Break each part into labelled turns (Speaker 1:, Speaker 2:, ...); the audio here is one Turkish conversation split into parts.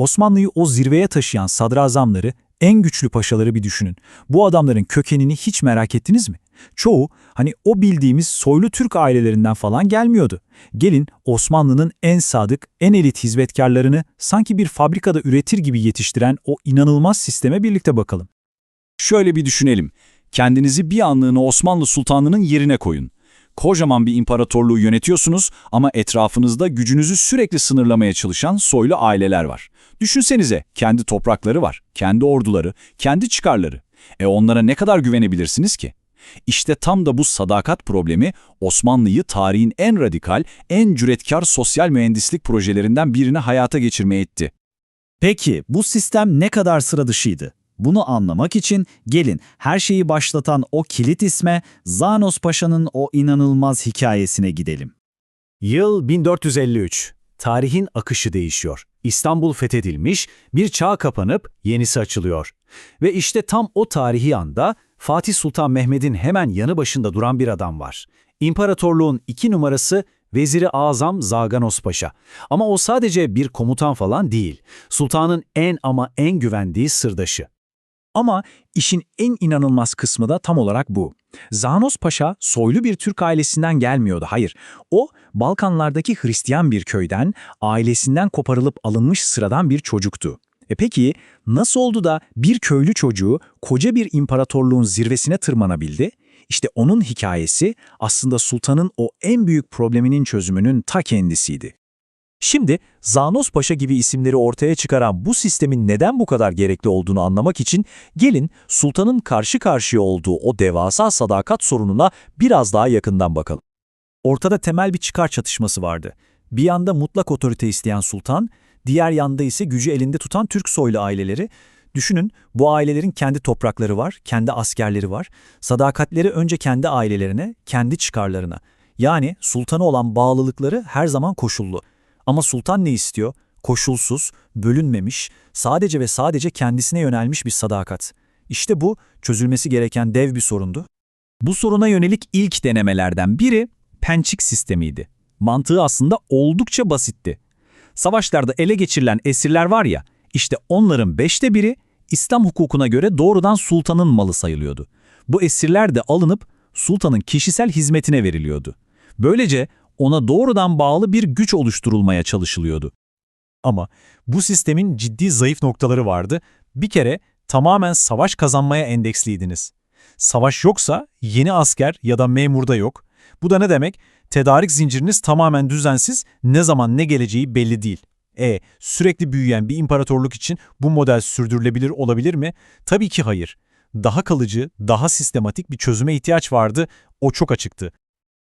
Speaker 1: Osmanlı'yı o zirveye taşıyan sadrazamları, en güçlü paşaları bir düşünün. Bu adamların kökenini hiç merak ettiniz mi? Çoğu hani o bildiğimiz soylu Türk ailelerinden falan gelmiyordu. Gelin Osmanlı'nın en sadık, en elit hizmetkarlarını sanki bir fabrikada üretir gibi yetiştiren o inanılmaz sisteme birlikte bakalım.
Speaker 2: Şöyle bir düşünelim. Kendinizi bir anlığına Osmanlı Sultanı'nın yerine koyun. Kocaman bir imparatorluğu yönetiyorsunuz ama etrafınızda gücünüzü sürekli sınırlamaya çalışan soylu aileler var. Düşünsenize, kendi toprakları var, kendi orduları, kendi çıkarları. E onlara ne kadar güvenebilirsiniz ki? İşte tam da bu sadakat problemi Osmanlı'yı tarihin en radikal, en cüretkar sosyal mühendislik projelerinden birini hayata geçirmeye itti.
Speaker 3: Peki bu sistem ne kadar sıra dışıydı? Bunu anlamak için gelin her şeyi başlatan o kilit isme Zanos Paşa'nın o inanılmaz hikayesine gidelim.
Speaker 4: Yıl 1453. Tarihin akışı değişiyor. İstanbul fethedilmiş, bir çağ kapanıp yenisi açılıyor. Ve işte tam o tarihi anda Fatih Sultan Mehmet'in hemen yanı başında duran bir adam var. İmparatorluğun iki numarası Veziri Azam Zaganos Paşa. Ama o sadece bir komutan falan değil. Sultanın en ama en güvendiği sırdaşı.
Speaker 1: Ama işin en inanılmaz kısmı da tam olarak bu. Zanos Paşa soylu bir Türk ailesinden gelmiyordu, hayır. O, Balkanlardaki Hristiyan bir köyden, ailesinden koparılıp alınmış sıradan bir çocuktu. E peki, nasıl oldu da bir köylü çocuğu koca bir imparatorluğun zirvesine tırmanabildi? İşte onun hikayesi aslında sultanın o en büyük probleminin çözümünün ta kendisiydi. Şimdi Zanos Paşa gibi isimleri ortaya çıkaran bu sistemin neden bu kadar gerekli olduğunu anlamak için gelin sultanın karşı karşıya olduğu o devasa sadakat sorununa biraz daha yakından bakalım. Ortada temel bir çıkar çatışması vardı. Bir yanda mutlak otorite isteyen sultan, diğer yanda ise gücü elinde tutan Türk soylu aileleri. Düşünün bu ailelerin kendi toprakları var, kendi askerleri var. Sadakatleri önce kendi ailelerine, kendi çıkarlarına. Yani sultana olan bağlılıkları her zaman koşullu. Ama sultan ne istiyor? Koşulsuz, bölünmemiş, sadece ve sadece kendisine yönelmiş bir sadakat. İşte bu çözülmesi gereken dev bir sorundu. Bu soruna yönelik ilk denemelerden biri pençik sistemiydi. Mantığı aslında oldukça basitti. Savaşlarda ele geçirilen esirler var ya, işte onların beşte biri İslam hukukuna göre doğrudan sultanın malı sayılıyordu. Bu esirler de alınıp sultanın kişisel hizmetine veriliyordu. Böylece ona doğrudan bağlı bir güç oluşturulmaya çalışılıyordu. Ama bu sistemin ciddi zayıf noktaları vardı. Bir kere tamamen savaş kazanmaya endeksliydiniz. Savaş yoksa yeni asker ya da memur da yok. Bu da ne demek? Tedarik zinciriniz tamamen düzensiz, ne zaman ne geleceği belli değil. E, sürekli büyüyen bir imparatorluk için bu model sürdürülebilir olabilir mi? Tabii ki hayır. Daha kalıcı, daha sistematik bir çözüme ihtiyaç vardı, o çok açıktı.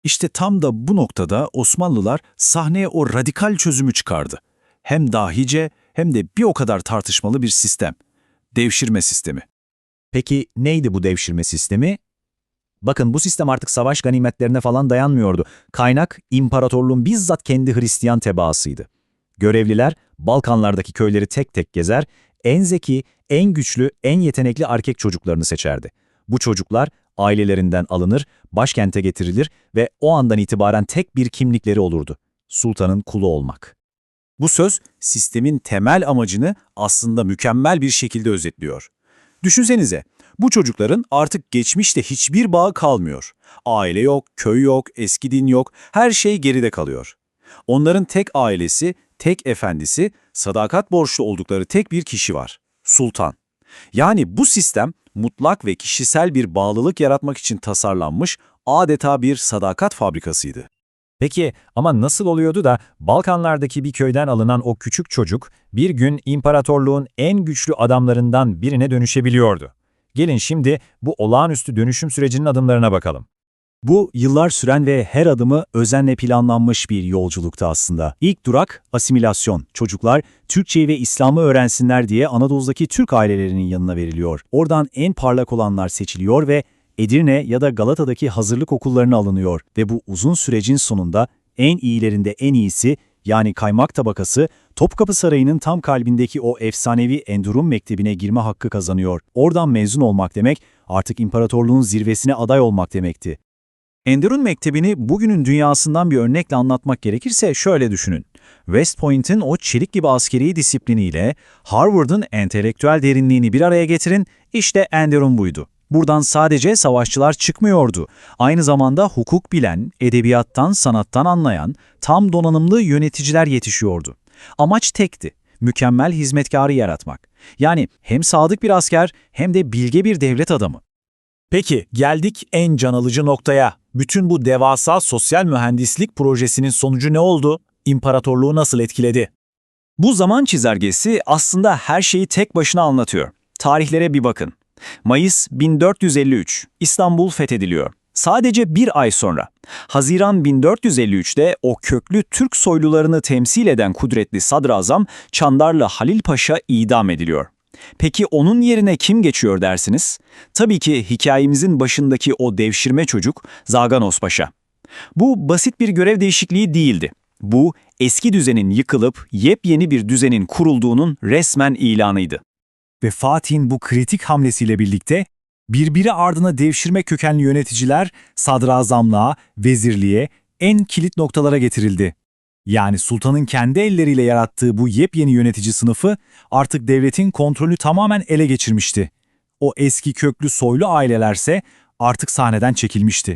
Speaker 5: İşte tam da bu noktada Osmanlılar sahneye o radikal çözümü çıkardı. Hem dahice hem de bir o kadar tartışmalı bir sistem. Devşirme sistemi.
Speaker 1: Peki neydi bu devşirme sistemi? Bakın bu sistem artık savaş ganimetlerine falan dayanmıyordu. Kaynak imparatorluğun bizzat kendi Hristiyan tebaasıydı. Görevliler Balkanlardaki köyleri tek tek gezer, en zeki, en güçlü, en yetenekli erkek çocuklarını seçerdi. Bu çocuklar ailelerinden alınır, başkente getirilir ve o andan itibaren tek bir kimlikleri olurdu. Sultanın kulu olmak.
Speaker 5: Bu söz sistemin temel amacını aslında mükemmel bir şekilde özetliyor. Düşünsenize, bu çocukların artık geçmişte hiçbir bağı kalmıyor. Aile yok, köy yok, eski din yok, her şey geride kalıyor. Onların tek ailesi, tek efendisi, sadakat borçlu oldukları tek bir kişi var. Sultan. Yani bu sistem mutlak ve kişisel bir bağlılık yaratmak için tasarlanmış adeta bir sadakat fabrikasıydı.
Speaker 1: Peki ama nasıl oluyordu da Balkanlardaki bir köyden alınan o küçük çocuk bir gün imparatorluğun en güçlü adamlarından birine dönüşebiliyordu? Gelin şimdi bu olağanüstü dönüşüm sürecinin adımlarına bakalım.
Speaker 5: Bu yıllar süren ve her adımı özenle planlanmış bir yolculuktu aslında. İlk durak asimilasyon. Çocuklar Türkçeyi ve İslam'ı öğrensinler diye Anadolu'daki Türk ailelerinin yanına veriliyor. Oradan en parlak olanlar seçiliyor ve Edirne ya da Galata'daki hazırlık okullarına alınıyor ve bu uzun sürecin sonunda en iyilerinde en iyisi yani kaymak tabakası Topkapı Sarayı'nın tam kalbindeki o efsanevi Endurum Mektebi'ne girme hakkı kazanıyor. Oradan mezun olmak demek artık imparatorluğun zirvesine aday olmak demekti. Enderun Mektebi'ni bugünün dünyasından bir örnekle anlatmak gerekirse şöyle düşünün. West Point'in o çelik gibi askeri disipliniyle Harvard'ın entelektüel derinliğini bir araya getirin, işte Enderun buydu. Buradan sadece savaşçılar çıkmıyordu. Aynı zamanda hukuk bilen, edebiyattan, sanattan anlayan, tam donanımlı yöneticiler yetişiyordu. Amaç tekti, mükemmel hizmetkarı yaratmak. Yani hem sadık bir asker hem de bilge bir devlet adamı.
Speaker 1: Peki geldik en can alıcı noktaya. Bütün bu devasa sosyal mühendislik projesinin sonucu ne oldu? İmparatorluğu nasıl etkiledi?
Speaker 6: Bu zaman çizelgesi aslında her şeyi tek başına anlatıyor. Tarihlere bir bakın. Mayıs 1453, İstanbul fethediliyor. Sadece bir ay sonra, Haziran 1453'te o köklü Türk soylularını temsil eden kudretli sadrazam Çandarlı Halil Paşa idam ediliyor. Peki onun yerine kim geçiyor dersiniz? Tabii ki hikayemizin başındaki o devşirme çocuk Zaganos Paşa. Bu basit bir görev değişikliği değildi. Bu eski düzenin yıkılıp yepyeni bir düzenin kurulduğunun resmen ilanıydı.
Speaker 1: Ve Fatih'in bu kritik hamlesiyle birlikte birbiri ardına devşirme kökenli yöneticiler sadrazamlığa, vezirliğe, en kilit noktalara getirildi. Yani sultanın kendi elleriyle yarattığı bu yepyeni yönetici sınıfı artık devletin kontrolü tamamen ele geçirmişti. O eski köklü soylu ailelerse artık sahneden çekilmişti.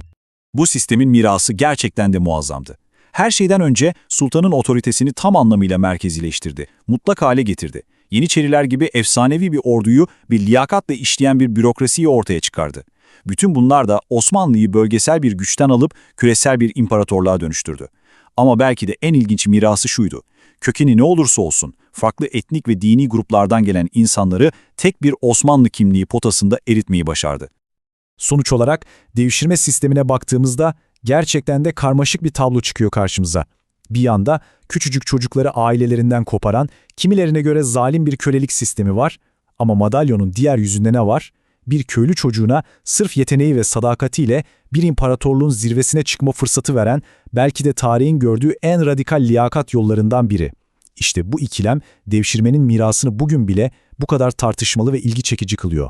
Speaker 5: Bu sistemin mirası gerçekten de muazzamdı. Her şeyden önce sultanın otoritesini tam anlamıyla merkezileştirdi, mutlak hale getirdi. Yeniçeriler gibi efsanevi bir orduyu bir liyakatla işleyen bir bürokrasiyi ortaya çıkardı. Bütün bunlar da Osmanlı'yı bölgesel bir güçten alıp küresel bir imparatorluğa dönüştürdü. Ama belki de en ilginç mirası şuydu. Kökeni ne olursa olsun, farklı etnik ve dini gruplardan gelen insanları tek bir Osmanlı kimliği potasında eritmeyi başardı.
Speaker 1: Sonuç olarak devşirme sistemine baktığımızda gerçekten de karmaşık bir tablo çıkıyor karşımıza. Bir yanda küçücük çocukları ailelerinden koparan, kimilerine göre zalim bir kölelik sistemi var ama madalyonun diğer yüzünde ne var? Bir köylü çocuğuna sırf yeteneği ve sadakatiyle bir imparatorluğun zirvesine çıkma fırsatı veren, belki de tarihin gördüğü en radikal liyakat yollarından biri. İşte bu ikilem devşirmenin mirasını bugün bile bu kadar tartışmalı ve ilgi çekici kılıyor.